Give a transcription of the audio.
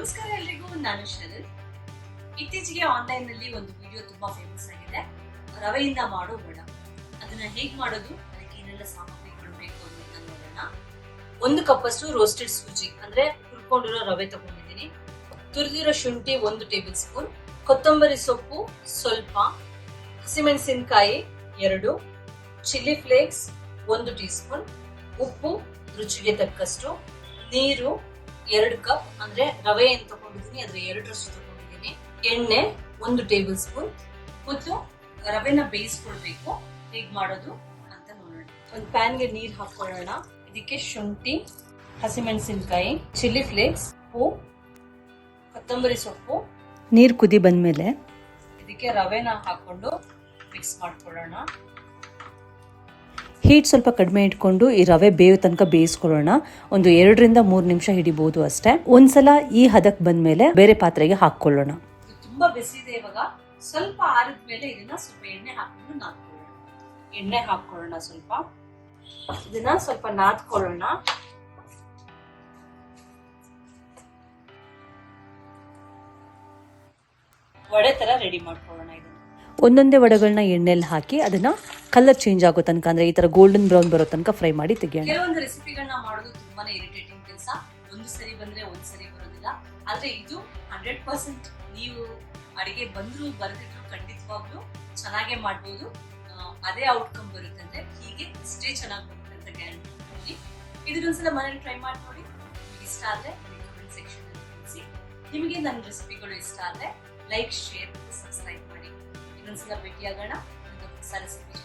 ನಮಸ್ಕಾರ ಎಲ್ರಿಗೂ, ನಾನು ಶರತ್. ಇತ್ತೀಚೆಗೆ ಆನ್ಲೈನ್ನಲ್ಲಿ ಒಂದು ವಿಡಿಯೋ ತುಂಬಾ ಫೇಮಸ್ ಆಗಿದೆ. ರವೆಯಿಂದ ಮಾಡೋ ಬಡ ಅದನ್ನ ಹೇಗ್ ಮಾಡೋದು? ಅದಕ್ಕೆ ಏನೆಲ್ಲ ಸಾಮಗ್ರಿಗಳು ಬೇಕು ಅಂತ ನೋಡೋಣ. ಒಂದು ಕಪ್ ಅಷ್ಟು ರೋಸ್ಟೆಡ್ ಸೂಜಿ, ಅಂದ್ರೆ ಹುರ್ಕೊಂಡಿರೋ ರವೆ ತಗೊಂಡಿದ್ದೀನಿ. ತುರಿದಿರೋ ಶುಂಠಿ ಒಂದು ಟೇಬಲ್ ಸ್ಪೂನ್ ಕೊತ್ತಂಬರಿ ಸೊಪ್ಪು ಸ್ವಲ್ಪ. ಹಸಿಮೆಣಸಿನಕಾಯಿ ಎರಡು. ಚಿಲ್ಲಿ ಫ್ಲೇಕ್ಸ್ ಒಂದು ಟೀ ಸ್ಪೂನ್ ಉಪ್ಪು ರುಚಿಗೆ ತಕ್ಕಷ್ಟು. ನೀರು ಎರಡು ಕಪ್ ಅಂದ್ರೆ ರವೆ ಏನ್ ತಗೊಂಡಿದ್ದೀನಿ ಅದ್ರ ಎರಡರಷ್ಟು ತಗೊಂಡಿದ್ದೀನಿ. ಎಣ್ಣೆ ಒಂದು ಟೇಬಲ್ ಸ್ಪೂನ್. ಮತ್ತು ರವೆನ ಬೇಯಿಸ್ಕೊಳ್ಬೇಕು ಹೇಗ್ ಮಾಡೋದು ಅಂತ ನೋಡೋಣ. ಒಂದು ಪ್ಯಾನ್ಗೆ ನೀರು ಹಾಕೊಳ್ಳೋಣ. ಇದಕ್ಕೆ ಶುಂಠಿ ಹಸಿಮೆಣಸಿನ್ಕಾಯಿ ಚಿಲ್ಲಿ ಫ್ಲೇಕ್ಸ್ ಉಪ್ಪು ಕೊತ್ತಂಬರಿ ಸೊಪ್ಪು. ನೀರು ಕುದಿ ಬಂದ್ಮೇಲೆ ಇದಕ್ಕೆ ರವೆನ ಹಾಕೊಂಡು ಮಿಕ್ಸ್ ಮಾಡ್ಕೊಳ್ಳೋಣ. ಹೀಟ್ ಸ್ವಲ್ಪ ಕಡಿಮೆ ಇಟ್ಕೊಂಡು ಈ ರವೆ ಬೇಯೋ ತನಕ ಬೇಯಿಸ್ಕೊಳ್ಳೋಣ. ಒಂದು ಎರಡರಿಂದ ಮೂರು ನಿಮಿಷ ಹಿಡಿಬಹುದು ಅಷ್ಟೇ. ಒಂದ್ಸಲ ಈ ಹದಕ್ ಬಂದ್ಮೇಲೆ ಬೇರೆ ಪಾತ್ರೆಗೆ ಹಾಕೊಳ್ಳೋಣ ತುಂಬಾ ಇದೆ ಇವಾಗ. ಸ್ವಲ್ಪ ಆರಿದ್ಮೇಲೆ ಇದನ್ನ ಸ್ವಲ್ಪ ಎಣ್ಣೆ ಹಾಕೊಂಡು ನಾದ್ಕೊಳ್ಳೋಣ. ಎಣ್ಣೆ ಹಾಕೊಳ್ಳೋಣ ಸ್ವಲ್ಪ. ಇದನ್ನ ಸ್ವಲ್ಪ ನಾದ್ಕೊಳ್ಳೋಣ. ವಡೆ ತರ ರೆಡಿ ಮಾಡ್ಕೊಳ್ಳೋಣ ಇದನ್ನ. ಒಂದೊಂದೇ ವಡೆಗಳನ್ನ ಎಣ್ಣೆಲಿ ಹಾಕಿ ಅದನ್ನ ಕಲರ್ ಚೇಂಜ್ ಆಗೋ ತನಕ, ಅಂದ್ರೆ ಈ ತರ ಗೋಲ್ಡನ್ ಬ್ರೌನ್ ಬರೋ ತನಕ ಫ್ರೈ ಮಾಡಿ ತೆಗೆಯೋಣ. ಕೆಲವೊಂದು ರೆಸಿಪಿಗಳನ್ನ ಮಾಡೋದು ತುಂಬಾನೇ ಇರಿಟೇಟಿಂಗ್ ಕೆಲಸ. ಒಂದು ಸರಿ ಬಂದ್ರೆ ಒಂದು ಸರಿ ಬರೋದಿಲ್ಲ. ಆದರೆ ಇದು ಹಂಡ್ರೆಡ್ ಪರ್ಸೆಂಟ್ ನೀವು ಅಡಿಗೆ ಬಂದ್ರು ಬರೆದಿದ್ರು ಖಂಡಿತವಾಗ್ಲೂ ಚೆನ್ನಾಗೇ ಮಾಡ್ಬೋದು. ಅದೇ ಔಟ್ಕಮ್ ಬರುತ್ತೆ ಹೀಗೆ ಇಷ್ಟೇ ಚೆನ್ನಾಗಿ ಬರುತ್ತೆ ಅಂತ ಗ್ಯಾರಂಟಿ ಇದನ್ನೊಂದ್ಸಲ ಮನೇಲಿ ಟ್ರೈ ಮಾಡಿ ನೋಡಿ. ಇಷ್ಟ ಆದ್ರೆ ಕಮೆಂಟ್ ಸೆಕ್ಷನ್ ತಿಳಿಸಿ. ನಿಮಗೆ ನನ್ನ ರೆಸಿಪಿಗಳು ಇಷ್ಟ ಆದ್ರೆ ಲೈಕ್ ಶೇರ್ ಸಬ್ಸ್ಕ್ರೈಬ್ ನ ಭೇಟಿಯಾಗೋಣ. ಸರಸ್ವತಿ